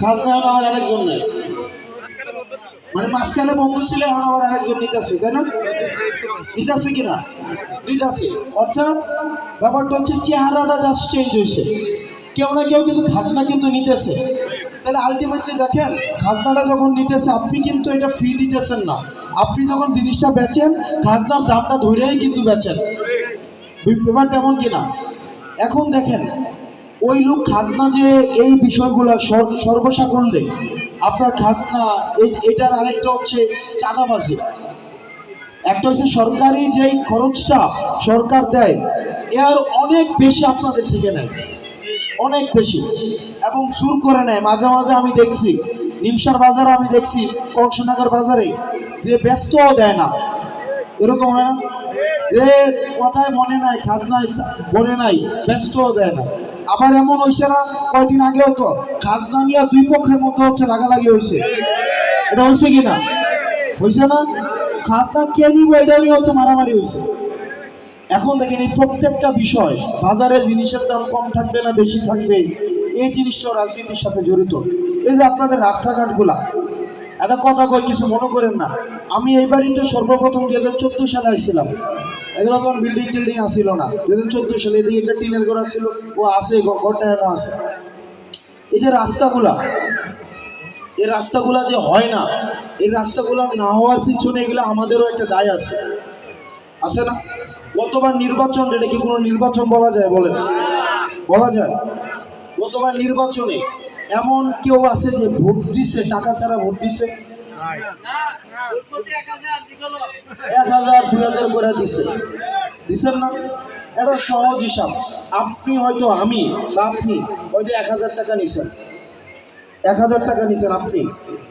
খাজনা এখন আমার আরেকজন নেই। মানে মাঝখানে বন্ধ ছিল, এখন আবার আরেকজন নিতেছে তাই না? নিতেছে কিনা? নিতেছে অর্থাৎ ব্যাপারটা হচ্ছে চেহারাটা জাস্ট চেঞ্জ হয়েছে। কেউ না কেউ কিন্তু খাজনা কিন্তু নিতেছে তাহলে আলটিমেটলি দেখেন, খাজনাটা যখন নিতেছে আপনি কিন্তু এটা ফ্রি দিতেছেন না। আপনি যখন জিনিসটা বেচেন, খাজনার দামটা ধরেই কিন্তু বেচেন। ব্যাপারটা এমন কিনা? এখন দেখেন ওই লোক খাজনা যে এই বিষয়গুলো সর্বসাকল্যে আপনার খাজনা এটার আরেকটা হচ্ছে চাঁদাবাজি। একটা হচ্ছে সরকারি যেই খরচটা সরকার দেয়, এর অনেক বেশি আপনাদের থেকে নেয়। অনেক বেশি। এবং সুর করে নেয়। মাঝে মাঝে আমি দেখছি, নিমসার বাজারে আমি দেখছি, কংসনগর বাজারে যে ব্যস্তও দেয় না। এরকম হয় না? যে কথায় মনে নাই, খাজনায় মনে নাই, ব্যস্তও দেয় না। আবার এমন হয়েছে না, কয়দিন আগেও তো, খাজনা নিয়ে দুই পক্ষের মধ্যে হচ্ছে লাগালাগি হয়েছে এটা হয়েছে কিনা হয়েছে না? খাজনা কে নিব এটা নিয়ে হচ্ছে মারামারি হয়েছে এখন দেখেন এই প্রত্যেকটা বিষয়, বাজারে জিনিসের দাম কম থাকবে না, বেশি থাকবে, এই জিনিসটা রাজনীতির সাথে জড়িত। এই যে আপনাদের রাস্তাঘাটগুলা, একটা কথা কই, কিছু মনে করেন না? আমি এইবারই তো সর্বপ্রথম দু হাজার চোদ্দ সালে আসছিলাম এগুলো তখন বিল্ডিং টিল্ডিং আসছিল না। দু হাজার চোদ্দ সালে এদিকে একটা টিনের ঘর আসছিল ও ঘ- ঘরটা এখনও আছে। এই যে রাস্তাগুলা, এই রাস্তাগুলা যে হয় না, এই রাস্তাগুলো না হওয়ার পিছনে এগুলো আমাদেরও একটা দায় আছে। আছে না? গতবার নির্বাচন, এটা কি কোনো নির্বাচন বলা যায় বলেন? বলা যায়। গতবার নির্বাচনে এমন কেউ আছে যে ভোট দিছে, টাকা ছাড়া ভোট দিছে এক হাজার, দুই হাজার করে দিছে। দিচ্ছেন না? এটা সহজ হিসাব। আপনি হয়তো আমি বা আপনি হয়তো এক হাজার টাকা নিছেন। এক হাজার টাকা নিছেন আপনি।